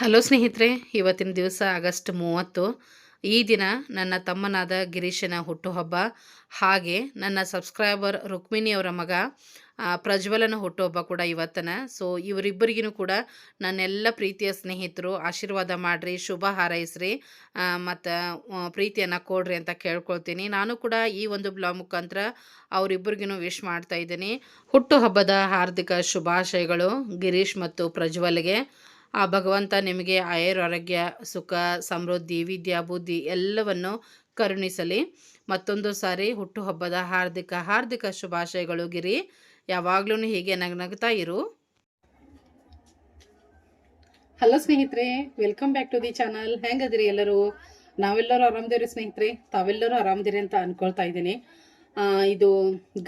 Hello ಸ್ನೇಹಿತರೆ, ಇವತ್ತಿನ ದಿವಸ ಆಗಸ್ಟ್ ಮೂವತ್ತು. ಈ ದಿನ ನನ್ನ ತಮ್ಮನಾದ ಗಿರೀಶನ ಹುಟ್ಟುಹಬ್ಬ. ಹಾಗೆ ನನ್ನ ಸಬ್ಸ್ಕ್ರೈಬರ್ ರುಕ್ಮಿಣಿಯವರ ಮಗ ಪ್ರಜ್ವಲನ ಹುಟ್ಟುಹಬ್ಬ ಕೂಡ ಇವತ್ತನ. ಸೊ ಇವರಿಬ್ಬರಿಗೂ ಕೂಡ ನನ್ನೆಲ್ಲ ಪ್ರೀತಿಯ ಸ್ನೇಹಿತರು, ಆಶೀರ್ವಾದ ಮಾಡಿರಿ, ಶುಭ ಹಾರೈಸ್ರಿ ಮತ್ತು ಪ್ರೀತಿಯನ್ನು ಕೊಡ್ರಿ ಅಂತ ಕೇಳ್ಕೊಳ್ತೀನಿ. ನಾನು ಕೂಡ ಈ ಒಂದು ಬ್ಲಾಗ್ ಮುಖಾಂತರ ಅವರಿಬ್ಬರಿಗೂ ವಿಶ್ ಮಾಡ್ತಾ ಇದ್ದೀನಿ. ಹುಟ್ಟುಹಬ್ಬದ ಹಾರ್ದಿಕ ಶುಭಾಶಯಗಳು ಗಿರೀಶ್ ಮತ್ತು ಪ್ರಜ್ವಲ್ಗೆ. ಆ ಭಗವಂತ ನಿಮಗೆ ಆಯುರಾರೋಗ್ಯ ಸುಖ, ಸಮೃದ್ಧಿ, ವಿದ್ಯಾ, ಬುದ್ಧಿ ಎಲ್ಲವನ್ನು ಕರುಣಿಸಲಿ. ಮತ್ತೊಂದು ಸಾರಿ ಹುಟ್ಟುಹಬ್ಬದ ಹಾರ್ದಿಕ ಹಾರ್ದಿಕ ಶುಭಾಶಯಗಳು ಗಿರಿ. ಯಾವಾಗ್ಲೂ ಹೀಗೆ ನಗ್ನಗ್ತಾ ಇರು. ಹಲೋ ಸ್ನೇಹಿತರೆ, welcome back to the channel. ಹೆಂಗದಿರಿ ಎಲ್ಲರೂ? ನಾವೆಲ್ಲರೂ ಆರಾಮದೇವ್ರಿ ಸ್ನೇಹಿತರೆ? ತಾವೆಲ್ಲರೂ ಆರಾಮದಿರಿ ಅಂತ ಅನ್ಕೊಳ್ತಾ ಇದ್ದೀನಿ. ಇದು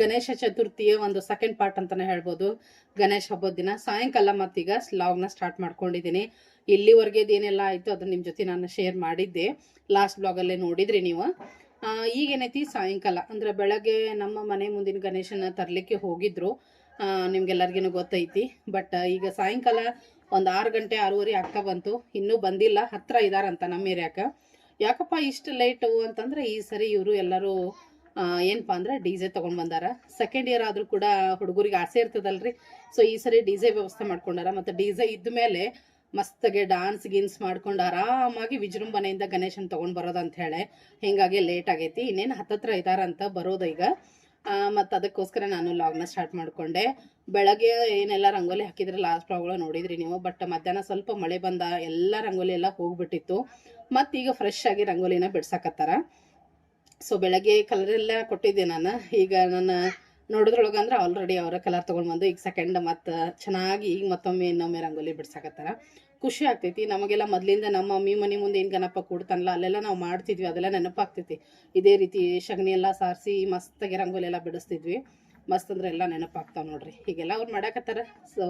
ಗಣೇಶ ಚತುರ್ಥಿಯ ಒಂದು ಸೆಕೆಂಡ್ ಪಾರ್ಟ್ ಅಂತಾನೆ ಹೇಳ್ಬೋದು. ಗಣೇಶ ಹಬ್ಬದ ದಿನ ಸಾಯಂಕಾಲ ಮತ್ತೀಗ ಸ್ಲಾಗ್ನ ಸ್ಟಾರ್ಟ್ ಮಾಡ್ಕೊಂಡಿದ್ದೀನಿ. ಇಲ್ಲಿವರೆಗೆ ಏನೆಲ್ಲ ಆಯಿತು ಅದನ್ನು ನಿಮ್ಮ ಜೊತೆ ನಾನು ಶೇರ್ ಮಾಡಿದ್ದೆ. ಲಾಸ್ಟ್ ಬ್ಲಾಗಲ್ಲೇ ನೋಡಿದ್ರಿ ನೀವು. ಈಗೇನೈತಿ ಸಾಯಂಕಾಲ. ಅಂದ್ರೆ ಬೆಳಗ್ಗೆ ನಮ್ಮ ಮನೆ ಮುಂದಿನ ಗಣೇಶನ ತರಲಿಕ್ಕೆ ಹೋಗಿದ್ರು. ನಿಮ್ಗೆಲ್ಲರಿಗೂ ಗೊತ್ತೈತಿ. ಬಟ್ ಈಗ ಸಾಯಂಕಾಲ ಒಂದು ಆರು ಗಂಟೆ ಆರೂವರೆ ಆಗ್ತಾ ಬಂತು. ಇನ್ನೂ ಬಂದಿಲ್ಲ. ಹತ್ತಿರ ಇದ್ದಾರಂತ ನಮ್ಮ ಏರಿಯಾಕ. ಯಾಕಪ್ಪ ಇಷ್ಟು ಲೇಟು ಅಂತಂದ್ರೆ ಈ ಸರಿ ಇವರು ಎಲ್ಲರೂ ಏನಪ್ಪಾ ಅಂದ್ರೆ ಡಿ ಜೆ ತೊಗೊಂಡು ಬಂದಾರ. ಸೆಕೆಂಡ್ ಇಯರ್ ಆದರೂ ಕೂಡ ಹುಡುಗರಿಗೆ ಆಸೆ ಇರ್ತದಲ್ರಿ. ಸೊ ಈ ಸರಿ ಡಿ ಜೆ ವ್ಯವಸ್ಥೆ ಮಾಡ್ಕೊಂಡಾರ. ಮತ್ತು ಡಿ ಜೆ ಇದ್ದ ಮೇಲೆ ಮಸ್ತಗೆ ಡಾನ್ಸ್ ಗಿನ್ಸ್ ಮಾಡ್ಕೊಂಡು ಆರಾಮಾಗಿ ವಿಜೃಂಭಣೆಯಿಂದ ಗಣೇಶನ್ ತೊಗೊಂಡು ಬರೋದು ಅಂತ ಹೇಳಿ ಹಿಂಗಾಗಿ ಲೇಟ್ ಆಗೈತಿ. ಇನ್ನೇನು ಹತ್ತತ್ರ ಇದಾರಂತ ಬರೋದು ಈಗ. ಮತ್ತು ಅದಕ್ಕೋಸ್ಕರ ನಾನು ಲಾಗ್ನ ಸ್ಟಾರ್ಟ್ ಮಾಡಿಕೊಂಡೆ. ಬೆಳಗ್ಗೆ ಏನೆಲ್ಲ ರಂಗೋಲಿ ಹಾಕಿದ್ರೆ ಲಾಸ್ಟ್ ಲಾಗ್ಗಳು ನೋಡಿದ್ರಿ ನೀವು. ಬಟ್ ಮಧ್ಯಾಹ್ನ ಸ್ವಲ್ಪ ಮಳೆ ಬಂದ ಎಲ್ಲ ರಂಗೋಲಿ ಎಲ್ಲ ಹೋಗ್ಬಿಟ್ಟಿತ್ತು. ಮತ್ತೀಗ ಫ್ರೆಶ್ ಆಗಿ ರಂಗೋಲಿನ ಬಿಡ್ಸಕತ್ತಾರ. ಸೊ ಬೆಳಗ್ಗೆ ಕಲರ್ ಎಲ್ಲ ಕೊಟ್ಟಿದ್ದೆ ನಾನು. ಈಗ ನನ್ನ ನೋಡಿದ್ರೊಳಗೆ ಅಂದ್ರೆ ಆಲ್ರೆಡಿ ಅವರ ಕಲರ್ ತೊಗೊಂಡು ಬಂದು ಈಗ ಸೆಕೆಂಡ್ ಮತ್ತು ಚೆನ್ನಾಗಿ ಈಗ ಮತ್ತೊಮ್ಮೆ ಇನ್ನೊಮ್ಮೆ ರಂಗೋಲಿ ಬಿಡ್ಸಕತ್ತಾರ. ಖುಷಿ ಆಗ್ತೈತಿ. ನಮಗೆಲ್ಲ ಮೊದಲಿಂದ ನಮ್ಮ ಮಮ್ಮಿ ಮನೆ ಮುಂದೆ ಏನು ಗಣಪ ಕೂಡ್ತಾನಲ್ಲ, ಅಲ್ಲೆಲ್ಲ ನಾವು ಮಾಡ್ತಿದ್ವಿ. ಅದೆಲ್ಲ ನೆನಪಾಗ್ತೈತಿ ಇದೇ ರೀತಿ ಸಗಣಿ ಎಲ್ಲ ಸಾರಿಸಿ ಮಸ್ತಾಗಿ ರಂಗೋಲಿ ಎಲ್ಲ ಬಿಡಿಸ್ತಿದ್ವಿ. ಮಸ್ತ್ ಅಂದ್ರೆ ಎಲ್ಲ ನೆನಪಾಗ್ತಾವೆ ನೋಡ್ರಿ. ಹೀಗೆಲ್ಲ ಅವ್ರು ಮಾಡಾಕತ್ತಾರ. ಸೊ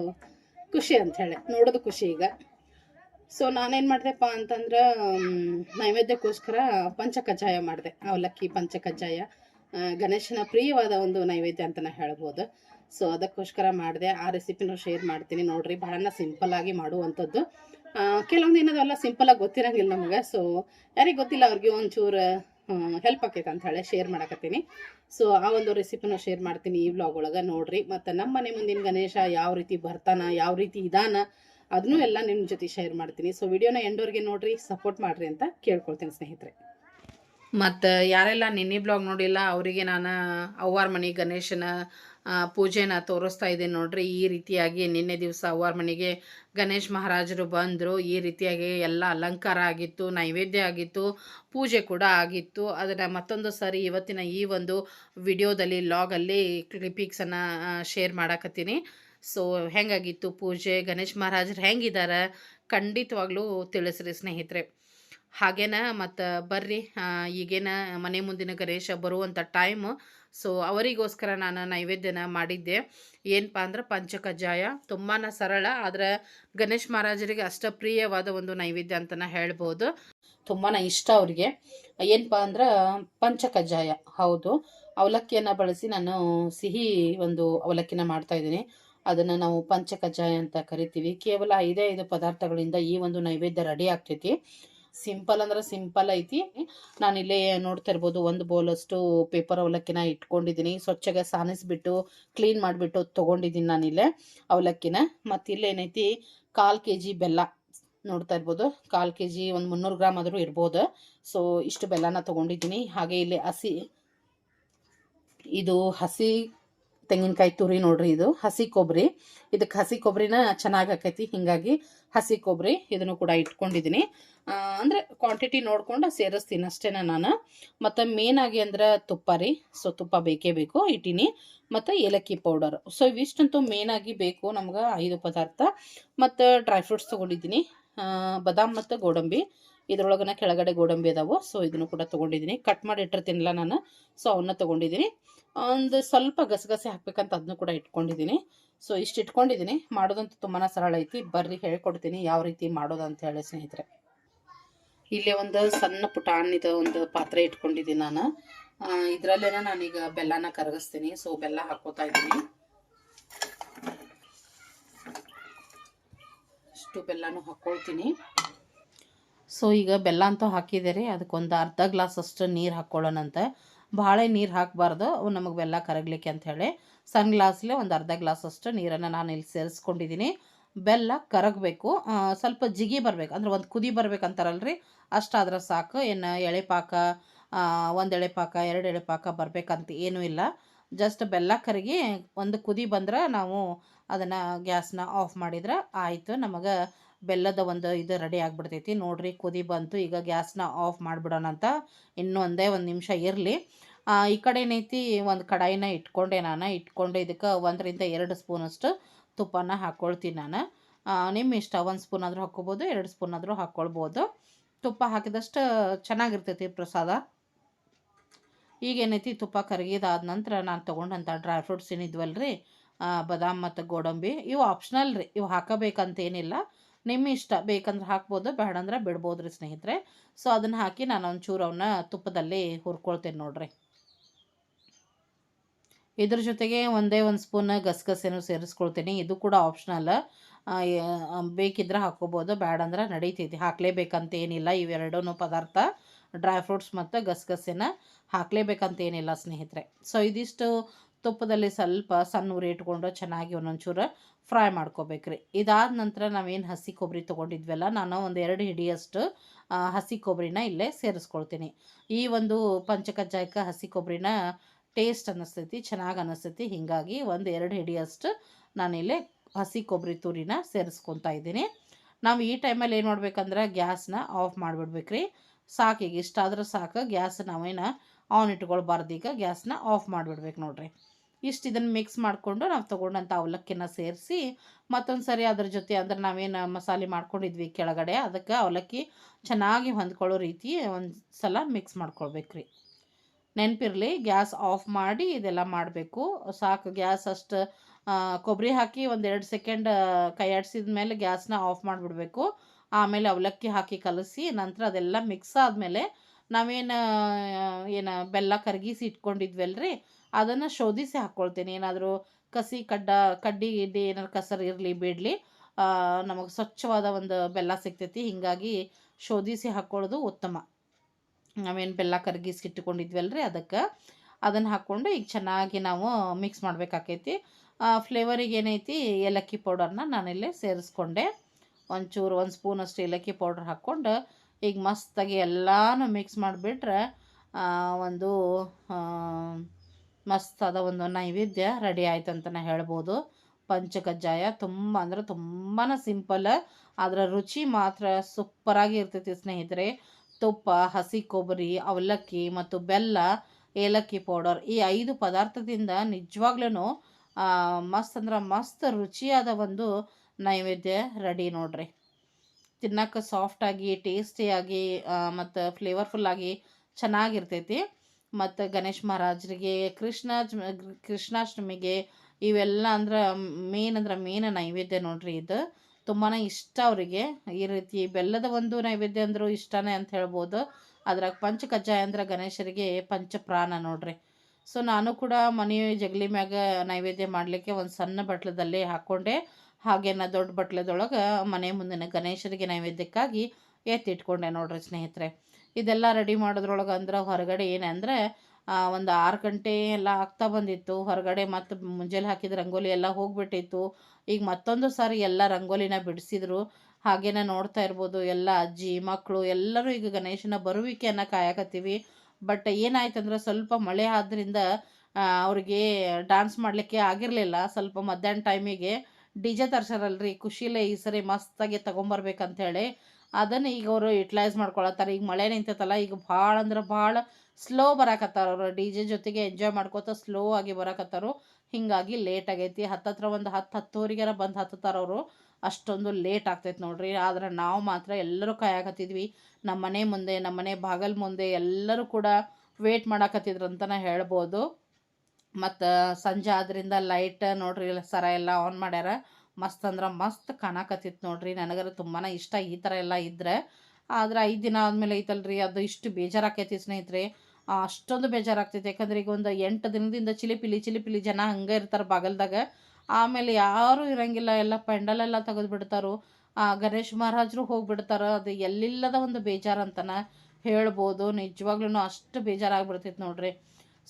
ಖುಷಿ ಅಂಥೇಳಿ ನೋಡೋದು ಖುಷಿ ಈಗ. ಸೊ ನಾನೇನು ಮಾಡಿದೆಪ್ಪ ಅಂತಂದ್ರೆ ನೈವೇದ್ಯಕ್ಕೋಸ್ಕರ ಪಂಚ ಕಜ್ಜಾಯ ಮಾಡಿದೆ ಅವಲಕ್ಕಿ ಪಂಚ ಕಜ್ಜಾಯ ಗಣೇಶನ ಪ್ರಿಯವಾದ ಒಂದು ನೈವೇದ್ಯ ಅಂತಲೇ ಹೇಳ್ಬೋದು. ಸೊ ಅದಕ್ಕೋಸ್ಕರ ಮಾಡಿದೆ. ಆ ರೆಸಿಪಿನೂ ಶೇರ್ ಮಾಡ್ತೀನಿ ನೋಡ್ರಿ. ಭಾಳನ ಸಿಂಪಲ್ ಆಗಿ ಮಾಡುವಂಥದ್ದು. ಕೆಲವೊಂದು ಏನದಲ್ಲ ಸಿಂಪಲಾಗಿ ಗೊತ್ತಿರಂಗಿಲ್ಲ ನಮಗೆ. ಸೊ ಯಾರಿಗೆ ಗೊತ್ತಿಲ್ಲ ಅವ್ರಿಗೆ ಒಂಚೂರು ಹೆಲ್ಪ್ ಆಕೈತೆ ಅಂತ ಹೇಳಿ ಶೇರ್ ಮಾಡಕತ್ತೀನಿ. ಸೊ ಆ ಒಂದು ರೆಸಿಪಿನ ಶೇರ್ ಮಾಡ್ತೀನಿ ಈ ವ್ಲಾಗ್ ಒಳಗೆ ನೋಡ್ರಿ. ಮತ್ತು ನಮ್ಮ ಮನೆ ಮುಂದಿನ ಗಣೇಶ ಯಾವ ರೀತಿ ಬರ್ತಾನ, ಯಾವ ರೀತಿ ಇದಾನ ಅದನ್ನೂ ಎಲ್ಲ ನಿಮ್ಮ ಜೊತೆ ಶೇರ್ ಮಾಡ್ತೀನಿ. ಸೊ ವಿಡಿಯೋನ ಎಂಡೋರ್ಗೆ ನೋಡ್ರಿ ಸಪೋರ್ಟ್ ಮಾಡ್ರಿ ಅಂತ ಕೇಳ್ಕೊಳ್ತೀನಿ ಸ್ನೇಹಿತರೆ. ಮತ್ತು ಯಾರೆಲ್ಲ ನಿನ್ನೆ ಬ್ಲಾಗ್ ನೋಡಿಲ್ಲ, ಅವರಿಗೆ ನಾನು ಅವ್ವಾರ ಮನೆ ಗಣೇಶನ ಪೂಜೆನ ತೋರಿಸ್ತಾ ಇದ್ದೀನಿ ನೋಡ್ರಿ. ಈ ರೀತಿಯಾಗಿ ನಿನ್ನೆ ದಿವಸ ಅವ್ವಾರ ಮನೆಗೆ ಗಣೇಶ್ ಮಹಾರಾಜರು ಬಂದರು. ಈ ರೀತಿಯಾಗಿ ಎಲ್ಲ ಅಲಂಕಾರ ಆಗಿತ್ತು, ನೈವೇದ್ಯ ಆಗಿತ್ತು, ಪೂಜೆ ಕೂಡ ಆಗಿತ್ತು. ಅದನ್ನು ಮತ್ತೊಂದು ಸಾರಿ ಇವತ್ತಿನ ಈ ಒಂದು ವಿಡಿಯೋದಲ್ಲಿ ಲಾಗಲ್ಲಿ ಕ್ಲಿಪಿಕ್ಸನ್ನು ಶೇರ್ ಮಾಡಕತ್ತೀನಿ. ಸೊ ಹೆಂಗಾಗಿತ್ತು? ಪೂಜೆ, ಗಣೇಶ್ ಮಹಾರಾಜರು ಹೆಂಗಿದ್ದಾರೆ ಖಂಡಿತವಾಗ್ಲೂ ತಿಳಿಸ್ರಿ ಸ್ನೇಹಿತರೆ. ಹಾಗೇನ ಮತ್ತು ಬರ್ರಿ ಈಗೇನ ಮನೆ ಮುಂದಿನ ಗಣೇಶ ಬರುವಂಥ ಟೈಮ್ ಸೊ ಅವರಿಗೋಸ್ಕರ ನಾನು ನೈವೇದ್ಯನ ಮಾಡಿದ್ದೆ. ಏನಪ್ಪ ಅಂದ್ರೆ ಪಂಚಕಜ್ಜಾಯ. ತುಂಬಾ ಸರಳ, ಆದರೆ ಗಣೇಶ್ ಮಹಾರಾಜರಿಗೆ ಅಷ್ಟ ಪ್ರಿಯವಾದ ಒಂದು ನೈವೇದ್ಯ ಅಂತ ಹೇಳ್ಬೋದು. ತುಂಬಾ ಇಷ್ಟ ಅವರಿಗೆ. ಏನಪ್ಪ ಅಂದ್ರೆ ಪಂಚಕಜ್ಜಾಯ. ಹೌದು. ಅವಲಕ್ಕಿಯನ್ನು ಬಳಸಿ ನಾನು ಸಿಹಿ ಒಂದು ಅವಲಕ್ಕಿನ ಮಾಡ್ತಾ ಇದ್ದೀನಿ. ಅದನ್ನು ನಾವು ಪಂಚಕಜ್ಜಾಯ ಅಂತ ಕರಿತೀವಿ. ಕೇವಲ ಐದೇ ಐದು ಪದಾರ್ಥಗಳಿಂದ ಈ ಒಂದು ನೈವೇದ್ಯ ರೆಡಿ ಆಗ್ತೈತಿ. ಸಿಂಪಲ್ ಅಂದ್ರೆ ಸಿಂಪಲ್ ಐತಿ. ನಾನಿಲ್ಲೇ ನೋಡ್ತಾ ಇರ್ಬೋದು, ಒಂದು ಬೌಲಷ್ಟು ಪೇಪರ್ ಅವಲಕ್ಕಿನ ಇಟ್ಕೊಂಡಿದ್ದೀನಿ ಸ್ವಚ್ಛಗೆ ಸಾನಿಸ್ಬಿಟ್ಟು, ಕ್ಲೀನ್ ಮಾಡಿಬಿಟ್ಟು ತೊಗೊಂಡಿದ್ದೀನಿ ನಾನಿಲ್ಲೇ ಅವಲಕ್ಕಿನ. ಮತ್ತು ಇಲ್ಲೇನೈತಿ ಕಾಲು ಕೆ ಜಿ ಬೆಲ್ಲ ನೋಡ್ತಾ ಇರ್ಬೋದು. ಕಾಲು ಕೆ ಜಿ ಒಂದು ಮುನ್ನೂರು ಗ್ರಾಮ್ ಆದರೂ ಇರ್ಬೋದು. ಸೊ ಇಷ್ಟು ಬೆಲ್ಲನ ತೊಗೊಂಡಿದ್ದೀನಿ ಹಾಗೆ ಇಲ್ಲಿ ಹಸಿ, ಇದು ಹಸಿ ತೆಂಗಿನಕಾಯಿ ತುರಿ ನೋಡ್ರಿ ಇದು. ಹಸಿ ಕೊಬ್ಬರಿ ಇದಕ್ಕೆ ಹಸಿ ಕೊಬ್ಬರಿನ ಚೆನ್ನಾಗಿ ಆಕೈತಿ. ಹೀಗಾಗಿ ಹಸಿ ಕೊಬ್ಬರಿ ಇದನ್ನು ಕೂಡ ಇಟ್ಕೊಂಡಿದ್ದೀನಿ ಅಂದರೆ ಕ್ವಾಂಟಿಟಿ ನೋಡ್ಕೊಂಡು ಸೇರಿಸ್ತೀನಿ ಅಷ್ಟೇನ ನಾನು. ಮತ್ತು ಮೇನಾಗಿ ಅಂದ್ರೆ ತುಪ್ಪ ರೀ. ಸೊ ತುಪ್ಪ ಬೇಕೇ ಬೇಕು. ಇಟ್ಟೀನಿ. ಮತ್ತು ಏಲಕ್ಕಿ ಪೌಡರ್ ಸೊ ಇವಿಷ್ಟಂತೂ ಮೇನಾಗಿ ಬೇಕು ನಮ್ಗೆ ಐದು ಪದಾರ್ಥ. ಮತ್ತು ಡ್ರೈ ಫ್ರೂಟ್ಸ್ ತೊಗೊಂಡಿದ್ದೀನಿ ಬಾದಾಮ್ ಮತ್ತು ಗೋಡಂಬಿ. ಇದ್ರೊಳಗನ ಕೆಳಗಡೆ ಗೋಡಂಬಿ ಅದಾವೆ. ಸೊ ಇದನ್ನು ಕೂಡ ತೊಗೊಂಡಿದ್ದೀನಿ ಕಟ್ ಮಾಡಿ ಇಟ್ಟಿರ್ತೀನಿಲ್ಲ ನಾನು. ಸೊ ಅವನ್ನ ತೊಗೊಂಡಿದ್ದೀನಿ ಒಂದು ಸ್ವಲ್ಪ ಗಸಗಸೆ ಹಾಕ್ಬೇಕಂತ ಅದನ್ನು ಕೂಡ ಇಟ್ಕೊಂಡಿದ್ದೀನಿ. ಸೊ ಇಷ್ಟು ಇಟ್ಕೊಂಡಿದ್ದೀನಿ. ಮಾಡೋದಂತೂ ತುಂಬಾ ಸರಳ ಐತಿ. ಬರ್ರಿ, ಹೇಳ್ಕೊಡ್ತೀನಿ ಯಾವ ರೀತಿ ಮಾಡೋದು ಅಂತ ಹೇಳಿ ಸ್ನೇಹಿತರೆ. ಇಲ್ಲಿ ಒಂದು ಸಣ್ಣ ಪುಟಾಣಿದ ಒಂದು ಪಾತ್ರೆ ಇಟ್ಕೊಂಡಿದ್ದೀನಿ ನಾನು. ಇದರಲ್ಲೇನ ನಾನೀಗ ಬೆಲ್ಲನ ಕರಗಿಸ್ತೀನಿ. ಸೊ ಬೆಲ್ಲ ಹಾಕೋತಾ ಇದ್ದೀನಿ. ಇಷ್ಟು ಬೆಲ್ಲನೂ ಹಾಕ್ಕೊಳ್ತೀನಿ. ಸೊ ಈಗ ಬೆಲ್ಲ ಅಂತೂ ಹಾಕಿದ್ದೀರಿ. ಅದಕ್ಕೊಂದು ಅರ್ಧ ಗ್ಲಾಸ್ ಅಷ್ಟು ನೀರು ಹಾಕ್ಕೊಳ್ಳೋಣಂತ. ಭಾಳ ನೀರು ಹಾಕಬಾರ್ದು. ಅವು ನಮಗೆ ಬೆಲ್ಲ ಕರಗಲಿಕ್ಕೆ ಹೇಳಿ ಸಣ್ಣ ಗ್ಲಾಸ್ಲೆ ಒಂದು ಅರ್ಧ ಗ್ಲಾಸ್ ಅಷ್ಟು ನೀರನ್ನು ನಾನು ಇಲ್ಲಿ ಸೇರಿಸ್ಕೊಂಡಿದ್ದೀನಿ ಬೆಲ್ಲ ಕರಗಬೇಕು. ಸ್ವಲ್ಪ ಜಿಗಿ ಬರಬೇಕು. ಅಂದ್ರೆ ಒಂದು ಕುದಿ ಬರ್ಬೇಕಂತಾರಲ್ರಿ ಅಷ್ಟಾದ್ರೆ ಸಾಕು. ಏನು ಎಳೆ ಪಾಕ ಒಂದು ಎಳೆ ಪಾಕ, ಎರಡು ಎಳೆ ಪಾಕ ಬರಬೇಕಂತ ಏನೂ ಇಲ್ಲ. ಜಸ್ಟ್ ಬೆಲ್ಲ ಕರಗಿ ಒಂದು ಕುದಿ ಬಂದ್ರೆ ನಾವು ಅದನ್ನು ಗ್ಯಾಸ್ನ ಆಫ್ ಮಾಡಿದ್ರೆ ಆಯಿತು. ನಮಗೆ ಬೆಲ್ಲದ ಒಂದು ಇದು ರೆಡಿ ಆಗಿಬಿಡ್ತೈತಿ. ನೋಡ್ರಿ ಕುದಿ ಬಂತು, ಈಗ ಗ್ಯಾಸ್ನ ಆಫ್ ಮಾಡಿಬಿಡೋಣ ಅಂತ ಇನ್ನೂ ಒಂದೇ ಒಂದು ನಿಮಿಷ ಇರಲಿ. ಈ ಕಡೆ ಏನೈತಿ, ಒಂದು ಕಡಾಯಿನ ಇಟ್ಕೊಂಡೆ ನಾನು. ಇಟ್ಕೊಂಡು ಇದಕ್ಕೆ ಒಂದರಿಂದ ಎರಡು ಸ್ಪೂನಷ್ಟು ತುಪ್ಪನ ಹಾಕ್ಕೊಳ್ತೀನಿ ನಾನು. ನಿಮ್ಮ ಇಷ್ಟ, ಒಂದು ಸ್ಪೂನ್ ಆದರೂ ಹಾಕ್ಕೊಬೋದು, ಎರಡು ಸ್ಪೂನ್ ಆದರೂ ಹಾಕ್ಕೊಳ್ಬೋದು ತುಪ್ಪ ಹಾಕಿದಷ್ಟು ಚೆನ್ನಾಗಿರ್ತೈತಿ ಪ್ರಸಾದ. ಈಗೇನೈತಿ ತುಪ್ಪ ಕರಗಿದಾದ ನಂತರ ನಾನು ತೊಗೊಂಡಂಥ ಡ್ರೈ ಫ್ರೂಟ್ಸ್ ಏನಿದ್ವಲ್ಲ ರೀ ಬಾದಾಮ್ ಮತ್ತು ಗೋಡಂಬಿ, ಇವು ಆಪ್ಷನಲ್ ರೀ. ಇವು ಹಾಕಬೇಕಂತ ಏನಿಲ್ಲ. ನಿಮ್ಮ ಇಷ್ಟ ಬೇಕಂದ್ರೆ ಹಾಕ್ಬೋದು ಬೇಡಂದ್ರೆ ಬಿಡ್ಬೋದು ರೀ ಸ್ನೇಹಿತರೆ. ಸೊ ಅದನ್ನು ಹಾಕಿ ನಾನು ಒಂಚೂರು ಅವನ್ನ ತುಪ್ಪದಲ್ಲಿ ಹುರ್ಕೊಳ್ತೇನೆ ನೋಡ್ರಿ. ಇದ್ರ ಜೊತೆಗೆ ಒಂದೇ ಒಂದು ಸ್ಪೂನ್ ಗಸಗಸೆನೂ ಸೇರಿಸ್ಕೊಳ್ತೀನಿ. ಇದು ಕೂಡ ಆಪ್ಷನಲ್ ಬೇಕಿದ್ರೆ ಹಾಕ್ಕೋಬೋದು ಬೇಡಂದ್ರೆ ನಡೀತೈತಿ. ಹಾಕಲೇಬೇಕಂತ ಏನಿಲ್ಲ ಇವೆರಡೂ ಪದಾರ್ಥ. ಡ್ರೈ ಫ್ರೂಟ್ಸ್ ಮತ್ತು ಗಸಗಸೆನ ಹಾಕಲೇಬೇಕಂತ ಏನಿಲ್ಲ ಸ್ನೇಹಿತರೆ. ಸೊ ಇದಿಷ್ಟು ತುಪ್ಪದಲ್ಲಿ ಸ್ವಲ್ಪ ಸಣ್ಣ ಉರಿ ಇಟ್ಕೊಂಡು ಚೆನ್ನಾಗಿ ಒಂದೊಂಚೂರು ಫ್ರೈ ಮಾಡ್ಕೋಬೇಕ್ರಿ. ಇದಾದ ನಂತರ ನಾವೇನು ಹಸಿ ಕೊಬ್ಬರಿ ತೊಗೊಂಡಿದ್ವಲ್ಲ, ನಾನು ಒಂದು ಎರಡು ಹಿಡಿಯಷ್ಟು ಹಸಿ ಕೊಬ್ಬರಿನ ಇಲ್ಲೇ ಸೇರಿಸ್ಕೊಳ್ತೀನಿ. ಈ ಒಂದು ಪಂಚಕಜ್ಜಾಯಕ್ಕೆ ಹಸಿ ಕೊಬ್ಬರಿನ ಟೇಸ್ಟ್ ಅನ್ನಿಸ್ತೈತಿ ಚೆನ್ನಾಗಿ ಅನ್ನಿಸ್ತೈತಿ ಹೀಗಾಗಿ ಒಂದು ಎರಡು ಹಿಡಿಯಷ್ಟು ನಾನಿಲ್ಲೇ ಹಸಿ ಕೊಬ್ಬರಿ ತುರಿನ ಸೇರಿಸ್ಕೊತಾ ಇದ್ದೀನಿ. ನಾವು ಈ ಟೈಮಲ್ಲಿ ಏನು ಮಾಡ್ಬೇಕಂದ್ರೆ, ಗ್ಯಾಸ್ನ ಆಫ್ ಮಾಡಿಬಿಡ್ಬೇಕ್ರಿ. ಸಾಕಿಗೆ ಇಷ್ಟಾದ್ರೆ ಸಾಕು, ಗ್ಯಾಸ್ ನಾವೇನು ಆನ್ ಇಟ್ಕೊಳ್ಬಾರ್ದು ಈಗ, ಗ್ಯಾಸ್ನ ಆಫ್ ಮಾಡಿಬಿಡ್ಬೇಕು ನೋಡ್ರಿ. ಇಷ್ಟು ಇದನ್ನು ಮಿಕ್ಸ್ ಮಾಡಿಕೊಂಡು ನಾವು ತೊಗೊಂಡಂಥ ಅವಲಕ್ಕಿನ ಸೇರಿಸಿ ಮತ್ತೊಂದು ಸರಿ ಅದ್ರ ಜೊತೆ ಅಂದ್ರೆ ನಾವೇನು ಮಸಾಲೆ ಮಾಡ್ಕೊಂಡಿದ್ವಿ ಕೆಳಗಡೆ, ಅದಕ್ಕೆ ಅವಲಕ್ಕಿ ಚೆನ್ನಾಗಿ ಹೊಂದ್ಕೊಳ್ಳೋ ರೀತಿ ಒಂದು ಸಲ ಮಿಕ್ಸ್ ಮಾಡ್ಕೊಳ್ಬೇಕು ರೀ ನೆನಪಿರಲಿ, ಗ್ಯಾಸ್ ಆಫ್ ಮಾಡಿ ಇದೆಲ್ಲ ಮಾಡಬೇಕು. ಸಾಕು, ಗ್ಯಾಸ್ ಅಷ್ಟು ಕೊಬ್ಬರಿ ಹಾಕಿ ಒಂದು ಎರಡು ಸೆಕೆಂಡ್ ಕೈ ಆಡಿಸಿದ ಮೇಲೆ ಗ್ಯಾಸ್ನ ಆಫ್ ಮಾಡಿಬಿಡ್ಬೇಕು. ಆಮೇಲೆ ಅವಲಕ್ಕಿ ಹಾಕಿ ಕಲಸಿ ನಂತರ ಅದೆಲ್ಲ ಮಿಕ್ಸ್ ಆದಮೇಲೆ ನಾವೇನು ಏನು, ಬೆಲ್ಲ ಕರಗಿಸಿ ಇಟ್ಕೊಂಡಿದ್ವಲ್ರಿ ಅದನ್ನು ಶೋಧಿಸಿ ಹಾಕ್ಕೊಳ್ತೇನೆ ಏನಾದರೂ ಕಸಿ ಕಡ್ಡ, ಕಡ್ಡಿ ಗಿಡ್ಡಿ ಏನಾದ್ರು ಕಸರು ಇರಲಿ, ಬಿಡಲಿ ನಮಗೆ ಸ್ವಚ್ಛವಾದ ಒಂದು ಬೆಲ್ಲ ಸಿಗ್ತೈತಿ. ಹೀಗಾಗಿ ಶೋಧಿಸಿ ಹಾಕ್ಕೊಳ್ಳೋದು ಉತ್ತಮ. ನಾವೇನು ಬೆಲ್ಲ ಕರಗಿಸಿ ರೀ ಅದಕ್ಕೆ. ಅದನ್ನು ಹಾಕ್ಕೊಂಡು ಈಗ ಚೆನ್ನಾಗಿ ನಾವು ಮಿಕ್ಸ್ ಮಾಡಬೇಕಾಕೈತಿ. ಫ್ಲೇವರಿಗೆ ಏನೈತಿ? ಏಲಕ್ಕಿ ಪೌಡರ್ನ ನಾನಿಲ್ಲಿ ಸೇರಿಸ್ಕೊಂಡೆ. ಒಂಚೂರು, ಒಂದು ಸ್ಪೂನಷ್ಟು ಏಲಕ್ಕಿ ಪೌಡರ್ ಹಾಕ್ಕೊಂಡು ಈಗ ಮಸ್ತಾಗಿ ಎಲ್ಲನೂ ಮಿಕ್ಸ್ ಮಾಡಿಬಿಟ್ರೆ ಒಂದು ಮಸ್ತಾದ ಒಂದು ನೈವೇದ್ಯ ರೆಡಿ ಆಯ್ತು ಅಂತಲೇ ಹೇಳ್ಬೋದು. ಪಂಚಕಜ್ಜಾಯ ತುಂಬ ಅಂದ್ರೆ ತುಂಬಾ ಸಿಂಪಲ್ ಅದರ ರುಚಿ ಮಾತ್ರ ಸೂಪರಾಗಿ ಇರ್ತೈತಿ ಸ್ನೇಹಿತರೆ. ತುಪ್ಪ, ಹಸಿ ಕೊಬ್ಬರಿ, ಅವಲಕ್ಕಿ ಮತ್ತು ಬೆಲ್ಲ, ಏಲಕ್ಕಿ ಪೌಡರ್ ಈ ಐದು ಪದಾರ್ಥದಿಂದ ನಿಜವಾಗ್ಲೂ ಮಸ್ತ್ ಅಂದ್ರೆ ಮಸ್ತ್ ರುಚಿಯಾದ ಒಂದು ನೈವೇದ್ಯ ರೆಡಿ ನೋಡ್ರಿ. ತಿನ್ನಕ್ಕೆ ಸಾಫ್ಟಾಗಿ ಟೇಸ್ಟಿಯಾಗಿ ಮತ್ತು ಫ್ಲೇವರ್ಫುಲ್ಲಾಗಿ ಚೆನ್ನಾಗಿರ್ತೈತಿ. ಮತ್ತು ಗಣೇಶ್ ಮಹಾರಾಜರಿಗೆ ಕೃಷ್ಣ ಕೃಷ್ಣಾಷ್ಟಮಿಗೆ ಇವೆಲ್ಲ ಅಂದ್ರೆ ಮೇನ್ ಅಂದ್ರೆ ಮೇನ್ ನೈವೇದ್ಯ ನೋಡ್ರಿ ಇದು. ತುಂಬಾ ಇಷ್ಟ ಅವರಿಗೆ. ಈ ರೀತಿ ಬೆಲ್ಲದ ಒಂದು ನೈವೇದ್ಯ ಅಂದರೂ ಇಷ್ಟನೇ ಅಂತ ಹೇಳ್ಬೋದು. ಅದ್ರಾಗ ಪಂಚ ಕಜ್ಜಾಯ ಅಂದ್ರೆ ಗಣೇಶರಿಗೆ ಪಂಚ ಪ್ರಾಣ ನೋಡ್ರಿ. ಸೊ ನಾನು ಕೂಡ ಮನೆ ಜಗಲಿ ಮ್ಯಾಗ ನೈವೇದ್ಯ ಮಾಡಲಿಕ್ಕೆ ಒಂದು ಸಣ್ಣ ಬಟ್ಲದಲ್ಲಿ ಹಾಕ್ಕೊಂಡೆ ಹಾಗೇನ ದೊಡ್ಡ ಬಟ್ಲದೊಳಗೆ ಮನೆ ಮುಂದಿನ ಗಣೇಶರಿಗೆ ನೈವೇದ್ಯಕ್ಕಾಗಿ ಎತ್ತಿಟ್ಕೊಂಡೆ ನೋಡ್ರಿ ಸ್ನೇಹಿತರೆ. ಇದೆಲ್ಲ ರೆಡಿ ಮಾಡೋದ್ರೊಳಗೆ ಅಂದ್ರೆ ಹೊರಗಡೆ ಏನಂದರೆ ಒಂದು ಆರು ಗಂಟೆ ಎಲ್ಲ ಆಗ್ತಾ ಬಂದಿತ್ತು. ಹೊರಗಡೆ ಮತ್ತು ಮುಂಜಾನೆ ಹಾಕಿದ ರಂಗೋಲಿ ಎಲ್ಲ ಹೋಗ್ಬಿಟ್ಟಿತ್ತು. ಈಗ ಮತ್ತೊಂದು ಸಾರಿ ಎಲ್ಲ ರಂಗೋಲಿನ ಬಿಡಿಸಿದ್ರು. ಹಾಗೇನೆ ನೋಡ್ತಾ ಇರ್ಬೋದು, ಎಲ್ಲ ಅಜ್ಜಿ ಮಕ್ಕಳು ಎಲ್ಲರೂ ಈಗ ಗಣೇಶನ ಬರುವಿಕೆಯನ್ನು ಕಾಯಕತ್ತೀವಿ. ಬಟ್ ಏನಾಯ್ತಂದ್ರೆ ಸ್ವಲ್ಪ ಮಳೆ ಆದ್ದರಿಂದ ಅವ್ರಿಗೆ ಡ್ಯಾನ್ಸ್ ಮಾಡಲಿಕ್ಕೆ ಆಗಿರಲಿಲ್ಲ. ಸ್ವಲ್ಪ ಮಧ್ಯಾಹ್ನ ಟೈಮಿಗೆ ಡಿ ಜೆ ತರ್ಸಾರಲ್ರಿ ಖುಷಿಲೇ, ಈ ಸರಿ ಮಸ್ತಾಗಿ ತೊಗೊಂಬರ್ಬೇಕಂತೇಳಿ ಅದನ್ನು ಈಗ ಅವರು ಯುಟಿಲೈಸ್ ಮಾಡ್ಕೊಳತ್ತಾರೆ. ಈಗ ಮಳೆ ನಿಂತೈತಲ್ಲ, ಈಗ ಭಾಳ ಅಂದ್ರೆ ಭಾಳ ಸ್ಲೋ ಬರಾಕತ್ತಾರ ಅವರು. ಡಿ ಜೆ ಜೊತೆಗೆ ಎಂಜಾಯ್ ಮಾಡ್ಕೋತ ಸ್ಲೋ ಆಗಿ ಬರಾಕತ್ತಾರು. ಹಿಂಗಾಗಿ ಲೇಟ್ ಆಗೈತಿ. ಹತ್ತತ್ರ ಒಂದು ಹತ್ತು ಹತ್ತುವರೆಗಾರ ಬಂದು ಹತ್ತತ್ತಾರ ಅವರು. ಅಷ್ಟೊಂದು ಲೇಟ್ ಆಗ್ತೈತೆ ನೋಡ್ರಿ. ಆದ್ರೆ ನಾವು ಮಾತ್ರ ಎಲ್ಲರೂ ಕಾಯಕತ್ತಿದ್ವಿ. ನಮ್ಮ ಮನೆ ಮುಂದೆ ನಮ್ಮ ಮನೆ ಬಾಗಲ್ ಮುಂದೆ ಎಲ್ಲರೂ ಕೂಡ ವೇಟ್ ಮಾಡಾಕತ್ತಿದ್ರು ಅಂತಲೇ ಹೇಳ್ಬೋದು. ಮತ್ತು ಸಂಜೆ ಆದ್ರಿಂದ ಲೈಟ್ ನೋಡ್ರಿ, ಸರ ಎಲ್ಲ ಆನ್ ಮಾಡ್ಯಾರ. ಮಸ್ತ್ ಅಂದ್ರೆ ಮಸ್ತ್ ಕಾಣಕತ್ತಿತ್ತು ನೋಡ್ರಿ. ನನಗರ ತುಂಬಾ ಇಷ್ಟ ಈ ಥರ ಎಲ್ಲ ಇದ್ದರೆ ಆದ್ರೆ ಐದು ದಿನ ಆದಮೇಲೆ ಐತಲ್ರಿ, ಅದು ಇಷ್ಟು ಬೇಜಾರಾಕೈತಿ ಸ್ನೇಹಿತರೆ. ಅಷ್ಟೊಂದು ಬೇಜಾರಾಗ್ತೈತೆ. ಯಾಕಂದ್ರೆ ಈಗ ಒಂದು ಎಂಟು ದಿನದಿಂದ ಚಿಲಿಪಿಲಿ ಚಿಲಿಪಿಲಿ ಜನ ಹಂಗೆ ಇರ್ತಾರೆ ಬಾಗಲ್ದಾಗ. ಆಮೇಲೆ ಯಾರೂ ಇರಂಗಿಲ್ಲ, ಎಲ್ಲ ಪೆಂಡಲೆಲ್ಲ ತೆಗೆದು ಬಿಡ್ತಾರೋ. ಗಣೇಶ್ ಮಹಾರಾಜರು ಹೋಗಿಬಿಡ್ತಾರೆ. ಅದು ಎಲ್ಲಿಲ್ಲದ ಒಂದು ಬೇಜಾರಂತನ ಹೇಳ್ಬೋದು. ನಿಜವಾಗ್ಲೂ ಅಷ್ಟು ಬೇಜಾರಾಗ್ಬಿಡ್ತೈತೆ ನೋಡ್ರಿ.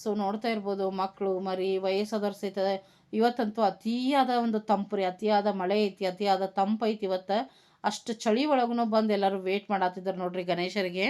ಸೊ ನೋಡ್ತಾ ಇರ್ಬೋದು ಮಕ್ಕಳು ಮರಿ, ವಯಸ್ಸಾದವ್ರು ಸಹಿತ ಇವತ್ತಂತೂ ಅತಿಯಾದ ಒಂದು ತಂಪು ರೀ, ಅತಿಯಾದ ಮಳೆ ಐತಿ, ಅತಿಯಾದ ತಂಪು ಐತಿ ಇವತ್ತು. ಅಷ್ಟು ಚಳಿ ಒಳಗೂ ಬಂದು ಎಲ್ಲರೂ ವೇಟ್ ಮಾಡತ್ತಿದ್ರು ನೋಡ್ರಿ ಗಣೇಶರಿಗೆ.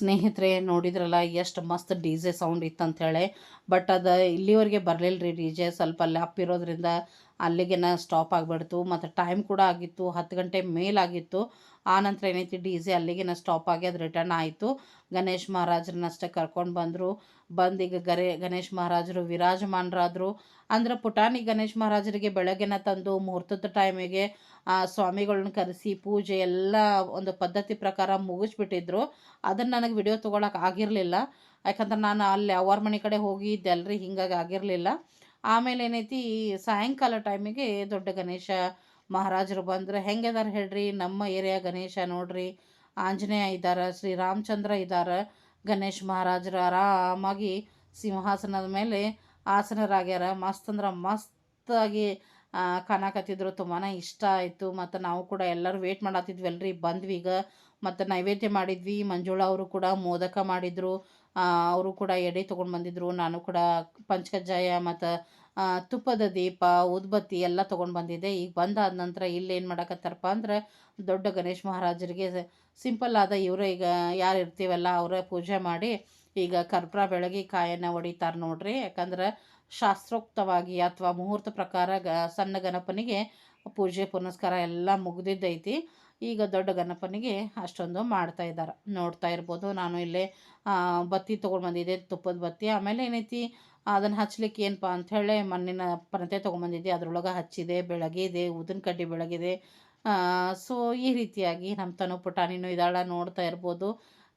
ಸ್ನೇಹಿತರೆ, ನೋಡಿದ್ರಲ್ಲ, ಎಷ್ಟು ಮಸ್ತ್ ಡಿ ಜೆ ಸೌಂಡ್ ಇತ್ತಂಥೇಳಿ ಬಟ್ ಅದು ಇಲ್ಲಿವರೆಗೆ ಬರಲಿಲ್ಲ ರೀ ಡಿ ಜೆ, ಸ್ವಲ್ಪ ಲ್ಯಾಪ್ ಇರೋದ್ರಿಂದ ಅಲ್ಲಿಗೆನ ಸ್ಟಾಪ್ ಆಗಿಬಿಡ್ತು. ಮತ್ತು ಟೈಮ್ ಕೂಡ ಆಗಿತ್ತು, ಹತ್ತು ಗಂಟೆ ಮೇಲಾಗಿತ್ತು ಆ ನಂತರ ಏನೈತಿ ಡಿ ಜೆ ಅಲ್ಲಿಗೆನ ಸ್ಟಾಪ್ ಆಗಿ ಅದು ರಿಟರ್ನ್ ಆಯಿತು. ಗಣೇಶ್ ಮಹಾರಾಜರನ್ನಷ್ಟೇ ಕರ್ಕೊಂಡು ಬಂದರು. ಬಂದು ಈಗ ಗರೆ, ಗಣೇಶ್ ಮಹಾರಾಜರು ವಿರಾಜಮಾನರಾದರು. ಅಂದ್ರೆ ಪುಟಾಣಿ ಗಣೇಶ್ ಮಹಾರಾಜರಿಗೆ ಬೆಳಗ್ಗೆನ ತಂದು ಮುಹೂರ್ತದ ಟೈಮಿಗೆ ಆ ಸ್ವಾಮಿಗಳನ್ನ ಕರೆಸಿ ಪೂಜೆ ಎಲ್ಲ ಒಂದು ಪದ್ಧತಿ ಪ್ರಕಾರ ಮುಗಿಸ್ಬಿಟ್ಟಿದ್ರು. ಅದನ್ನು ನನಗೆ ವಿಡಿಯೋ ತೊಗೊಳಕ್ಕೆ ಆಗಿರಲಿಲ್ಲ. ಯಾಕಂದ್ರೆ ನಾನು ಅಲ್ಲಿ ಅವ್ರ ಮನೆ ಕಡೆ ಹೋಗಿ ಅಲ್ರಿ, ಹಿಂಗಾಗಿ ಆಗಿರಲಿಲ್ಲ. ಆಮೇಲೆ ಏನೈತಿ, ಸಾಯಂಕಾಲ ಟೈಮಿಗೆ ದೊಡ್ಡ ಗಣೇಶ ಮಹಾರಾಜರು ಬಂದ್ರೆ ಹೆಂಗದಾರ ಹೇಳ್ರಿ? ನಮ್ಮ ಏರಿಯಾ ಗಣೇಶ ನೋಡ್ರಿ. ಆಂಜನೇಯ ಇದ್ದಾರೆ ಶ್ರೀರಾಮಚಂದ್ರ ಇದ್ದಾರೆ. ಗಣೇಶ್ ಮಹಾರಾಜರು ಆರಾಮಾಗಿ ಸಿಂಹಾಸನದ ಮೇಲೆ ಆಸನರಾಗ್ಯಾರ. ಮಸ್ತ್ ಅಂದ್ರೆ ಮಸ್ತಾಗಿ ಕಾಣಕತ್ತಿದ್ರು ತುಂಬಾ ಇಷ್ಟ ಆಯಿತು. ಮತ್ತು ನಾವು ಕೂಡ ಎಲ್ಲರೂ ವೇಟ್ ಮಾಡತ್ತಿದ್ವಲ್ರಿ ಬಂದ್ವಿ ಈಗ. ಮತ್ತು ನೈವೇದ್ಯ ಮಾಡಿದ್ವಿ. ಮಂಜುಳಾ ಅವರು ಕೂಡ ಮೋದಕ ಮಾಡಿದರು. ಅವರು ಕೂಡ ಎಡೆ ತೊಗೊಂಡು ಬಂದಿದ್ದರು ನಾನು ಕೂಡ ಪಂಚಕಜ್ಜಾಯ ಮತ್ತು ತುಪ್ಪದ ದೀಪ, ಉದ್ಬತ್ತಿ ಎಲ್ಲ ತೊಗೊಂಡು ಬಂದಿದ್ದೆ ಈಗ ಬಂದಾದ ನಂತರ ಇಲ್ಲಿ ಏನು ಮಾಡಕತ್ತಾರಪ್ಪ ಅಂದ್ರೆ ದೊಡ್ಡ ಗಣೇಶ್ ಮಹಾರಾಜರಿಗೆ ಸಿಂಪಲ್ ಆದ ಇವರೇ ಈಗ ಯಾರು ಇರ್ತೀವಲ್ಲ ಅವರೇ ಪೂಜೆ ಮಾಡಿ ಈಗ ಕರ್ಪೂರ ಬೆಳಗಿ ಕಾಯನ್ನು ಹೊಡಿತಾರೆ ನೋಡ್ರಿ. ಯಾಕಂದ್ರೆ ಶಾಸ್ತ್ರೋಕ್ತವಾಗಿ ಅಥವಾ ಮುಹೂರ್ತ ಪ್ರಕಾರ ಗ, ಸಣ್ಣ ಗಣಪನಿಗೆ ಪೂಜೆ ಪುನಸ್ಕಾರ ಎಲ್ಲ ಮುಗ್ದಿದ್ದೈತಿ. ಈಗ ದೊಡ್ಡ ಗಣಪನಿಗೆ ಅಷ್ಟೊಂದು ಮಾಡ್ತಾ ಇದ್ದಾರೆ, ನೋಡ್ತಾ ಇರ್ಬೋದು. ನಾನು ಇಲ್ಲೇ ಬತ್ತಿ ತೊಗೊಂಡು ಬಂದಿದ್ದೆ, ತುಪ್ಪದ ಬತ್ತಿ. ಆಮೇಲೆ ಏನೈತಿ ಅದನ್ನು ಹಚ್ಲಿಕ್ಕೆ ಏನಪ್ಪ ಅಂಥೇಳಿ ಮಣ್ಣಿನ ಪರತೆ ತೊಗೊಂಬಂದಿದ್ದೆ. ಅದರೊಳಗೆ ಹಚ್ಚಿದೆ, ಬೆಳಗಿದೆ ಊದಿನ ಕಡ್ಡಿ ಬೆಳಗಿದೆ. ಸೊ ಈ ರೀತಿಯಾಗಿ ನಮ್ಮ ತನು ಪುಟಾಣಿನೂ ಇದಾಳ ನೋಡ್ತಾ ಇರ್ಬೋದು.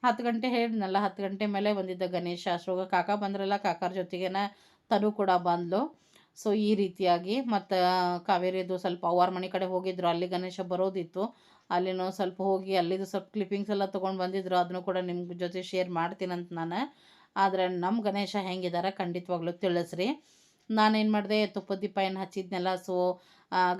ಹತ್ತು ಗಂಟೆ ಹೇಳಿದ್ನಲ್ಲ, ಹತ್ತು ಗಂಟೆ ಮೇಲೆ ಬಂದಿದ್ದ ಗಣೇಶ ಅಷ್ಟರೊಳಗೆ ಕಾಕ ಬಂದ್ರಲ್ಲ, ಕಾಕಾರ ಜೊತೆಗೇನ ತನು ಕೂಡ ಬಂದ್ಲು. ಸೊ ಈ ರೀತಿಯಾಗಿ ಮತ್ತು ಕಾವೇರಿದು ಸ್ವಲ್ಪ ಅವ್ವಾರ ಮನೆ ಕಡೆ ಹೋಗಿದ್ರು. ಅಲ್ಲಿ ಗಣೇಶ ಬರೋದಿತ್ತು. ಅಲ್ಲಿನೂ ಸ್ವಲ್ಪ ಹೋಗಿ ಅಲ್ಲಿದು ಸ್ವಲ್ಪ ಕ್ಲಿಪ್ಪಿಂಗ್ಸ್ ಎಲ್ಲ ತೊಗೊಂಡು ಬಂದಿದ್ರು. ಅದನ್ನು ಕೂಡ ನಿಮ್ಮ ಜೊತೆ ಶೇರ್ ಮಾಡ್ತೀನಂತ ನಾನು. ಆದರೆ ನಮ್ಮ ಗಣೇಶ ಹೆಂಗಿದ್ದಾರೆ ಖಂಡಿತವಾಗ್ಲೂ ತಿಳಿಸ್ರಿ. ನಾನೇನು ಮಾಡಿದೆ ತುಪ್ಪದ ದೀಪ ಏನು ಹಚ್ಚಿದ್ನೆಲ್ಲ ಸೊ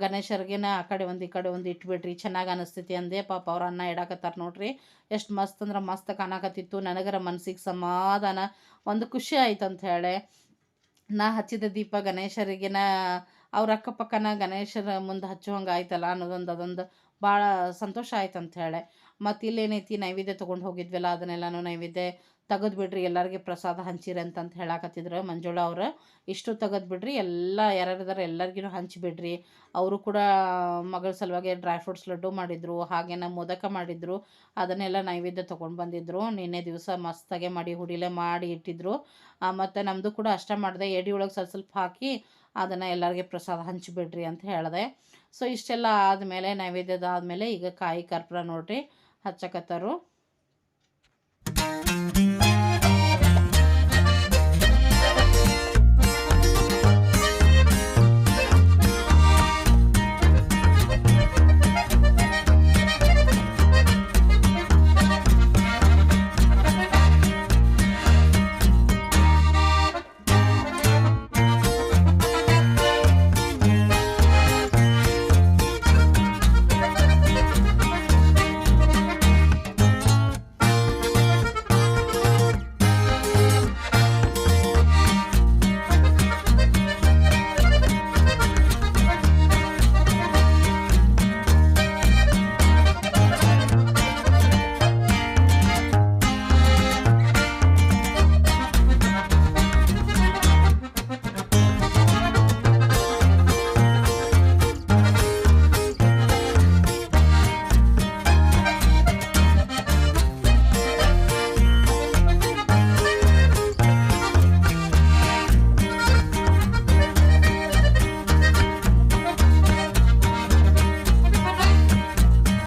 ಗಣೇಶರಿಗೆನ ಆ ಕಡೆ ಒಂದು ಈ ಕಡೆ ಒಂದು ಇಟ್ಬಿಡ್ರಿ, ಚೆನ್ನಾಗಿ ಅನಿಸ್ತೈತಿ ಅಂದೆ. ಪಾಪ ಅವ್ರ ಅನ್ನ ಇಡಾಕತ್ತಾರ ನೋಡ್ರಿ. ಎಷ್ಟು ಮಸ್ತ್ ಅಂದ್ರೆ ಮಸ್ತ್ ಕಾಣಕತ್ತಿತ್ತು. ನನಗರ ಮನ್ಸಿಗೆ ಸಮಾಧಾನ, ಒಂದು ಖುಷಿ ಆಯ್ತು ಅಂತ ಹೇಳಿ ನಾ ಹಚ್ಚಿದ ದೀಪ ಗಣೇಶರಿಗೆನ, ಅವ್ರ ಅಕ್ಕಪಕ್ಕನ ಗಣೇಶರ ಮುಂದೆ ಹಚ್ಚುವಂಗೆ ಆಯ್ತಲ್ಲ ಅನ್ನೋದೊಂದು, ಅದೊಂದು ಭಾಳ ಸಂತೋಷ ಆಯ್ತು ಅಂತ ಹೇಳಿ ಮತ್ತು ಇಲ್ಲೇನೈತಿ ನೈವೇದ್ಯ ತೊಗೊಂಡು ಹೋಗಿದ್ವಲ್ಲ, ಅದನ್ನೆಲ್ಲನೂ ನೈವೇದ್ಯ ತೆಗೆದು ಬಿಡ್ರಿ ಎಲ್ಲರಿಗೆ ಪ್ರಸಾದ ಹಂಚಿರಿ ಅಂತಂತ ಹೇಳಾಕತ್ತಿದ್ರು ಮಂಜುಳ ಅವ್ರು. ಇಷ್ಟು ತೆಗೆದು ಬಿಡ್ರಿ ಎಲ್ಲ ಯಾರ್ಯಾರಿದಾರೆ ಎಲ್ಲರಿಗೂ ಹಂಚಿಬಿಡ್ರಿ. ಅವರು ಕೂಡ ಮಗಳ ಸಲುವಾಗಿ ಡ್ರೈ ಫ್ರೂಟ್ಸ್ ಲಡ್ಡು ಮಾಡಿದ್ರು, ಹಾಗೇನ ಮೋದಕ ಮಾಡಿದ್ರು, ಅದನ್ನೆಲ್ಲ ನೈವೇದ್ಯ ತೊಗೊಂಡು ಬಂದಿದ್ರು. ನಿನ್ನೆ ದಿವಸ ಮಸ್ತಾಗೆ ಮಾಡಿ ಹುಡಿಲೆ ಮಾಡಿ ಇಟ್ಟಿದ್ರು. ಮತ್ತು ನಮ್ಮದು ಕೂಡ ಅಷ್ಟ ಮಾಡಿದೆ ಎಡಿ ಒಳಗೆ ಸ್ವಲ್ಪ ಸ್ವಲ್ಪ ಹಾಕಿ ಅದನ್ನು ಎಲ್ಲರಿಗೆ ಪ್ರಸಾದ ಹಂಚಿಬಿಡ್ರಿ ಅಂತ ಹೇಳಿದೆ. ಸೊ ಇಷ್ಟೆಲ್ಲ ಆದಮೇಲೆ, ನೈವೇದ್ಯದ ಆದಮೇಲೆ ಈಗ ಕಾಯಿ ಕರ್ಪೂರ ನೋಡ್ರಿ, ಹಚ್ಚಕತ್ತಾರು.